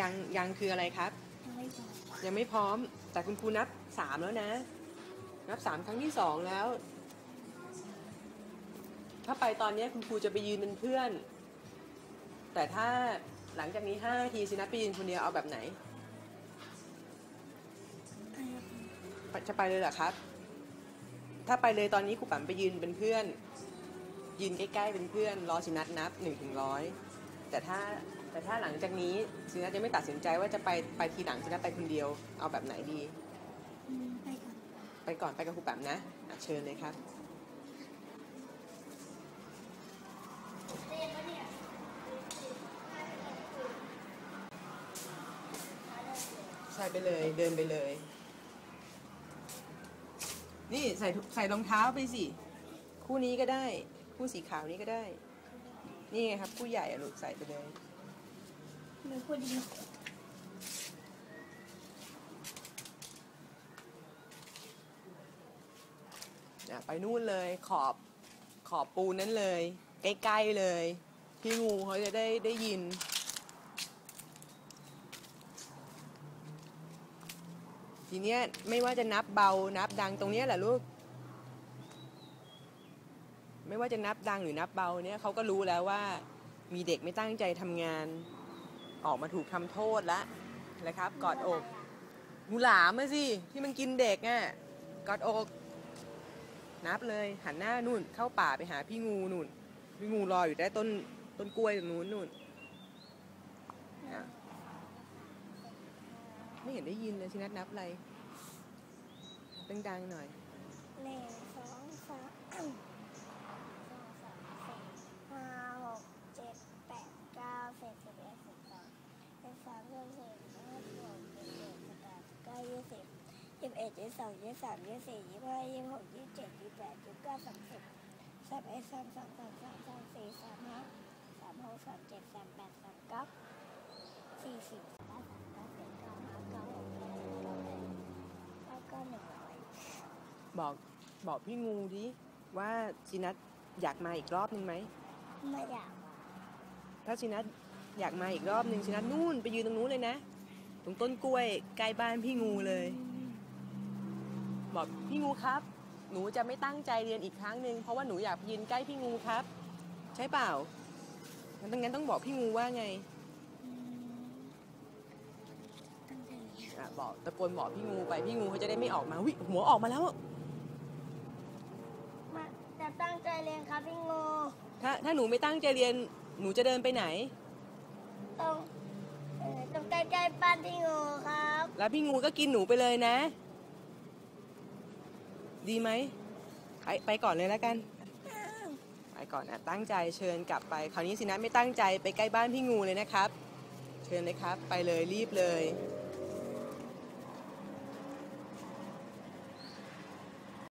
ยังยังคืออะไรครับ ยังไม่พอยังไม่พร้อม แต่คุณครูนับสามแล้วนะ นับสามครั้งที่สองแล้ว ถ้าไปตอนนี้คุณครูจะไปยืนเป็นเพื่อน แต่ถ้าหลังจากนี้ห้านาทีสินัดไปยืนคนเดียวเอาแบบไหน จะไปเลยเหรอครับ ถ้าไปเลยตอนนี้ครูปั๋มไปยืนเป็นเพื่อน ยืนใกล้ๆเป็นเพื่อน รอสินัดนับหนึ่งถึงร้อย แต่ถ้าแต่ถ้าหลังจากนี้สินัดยังไม่ตัดสินใจว่าจะไปไปทีหลังสินัดไปคนเดียวเอาแบบไหนดีอืมไปก่อนไปก่อนไปกับครูแปมนะอะเชิญเลยครับใส่ไปเลยเดินไปเลย นี่ใส่ถุใส่รองเท้าไปสิ คู่นี้ก็ได้ คู่สีขาวนี้ก็ได้ นี่ไงครับคู่ใหญ่อะลูกใส่ไปเลยหนูพูดดีอะไปนู่นเลยขอบขอบปูนนั้นเลย ใกล้ๆเลย พี่งูเขาจะได้ได้ยิน ทีเนี้ยไม่ว่าจะนับเบานับดังตรงเนี้ยแหละลูก ไม่ว่าจะนับดังหรือนับเบาเนี่ยเขาก็รู้แล้วว่ามีเด็กไม่ตั้งใจทำงาน ออกมาถูกทำโทษแล้วนะครับ กอดอกงูหลามมาสิที่มันกินเด็กอะกอดอกนับเลยหันหน้านู่นเข้าป่าไปหาพี่งูนู่น พี่งูรออยู่ใต้ต้นต้นกล้วยตรงนู้นนู่นไม่เห็นได้ยินเลยชินัดนับอะไรดังๆหน่อย หนึ่งสองสามสองสามสี่ห้าหกเจ็ดแปดเก้าสิบสิบเอ็ดสิบสองสิบสามสิบสี่สิบห้าสิบหกสิบเจ็ดสิบแปดสิบเก้ายี่สิบ ยี่สองยี่สามยี่สี่ยี่ห้ายี่หกยี่เจ็ดยี่แปดยี่เก้าสามสิบสามเอ็ดสามสองสามสามสามสี่สามห้าสามหกสามเจ็ดสามแปดสามเก้าสี่สิบเก้าสามเก้าสิบเก้าห้าเก้าหกเจ็ดแปดเก้าสิบแล้วก็หนึ่งร้อยบอกบอกพี่งูดิว่าชินัดอยากมาอีกรอบนึงไหมไม่อยากถ้าชินัดอยากมาอีกรอบนึงชินัดนู่นไปยืนตรงนู้นเลยนะตรงต้นกล้วยใกล้บ้านพี่งูเลย บอกพี่งูครับ หนูจะไม่ตั้งใจเรียนอีกครั้งหนึ่งเพราะว่าหนูอยากยืนใกล้พี่งูครับ ใช่เปล่างั้นต้องงั้นต้องบอกพี่งูว่าไงตั้งใจเรียนอะบอกตะโกนบอกพี่งูไปพี่งูเขาจะได้ไม่ออกมาวิหัวออกมาแล้วมาจะตั้งใจเรียนครับพี่งูถ้าถ้าหนูไม่ตั้งใจเรียนหนูจะเดินไปไหนต้องเอ่อต้องใกล้ๆบ้านพี่งูครับ แล้วพี่งูก็กินหนูไปเลยนะ ดีไหมไปไปก่อนเลยแล้วกันไปก่อนนะตั้งใจเชิญกลับไป คราวนี้สินะไม่ตั้งใจไปใกล้บ้านพี่งูเลยนะครับ เชิญเลยครับ ไปเลยรีบเลย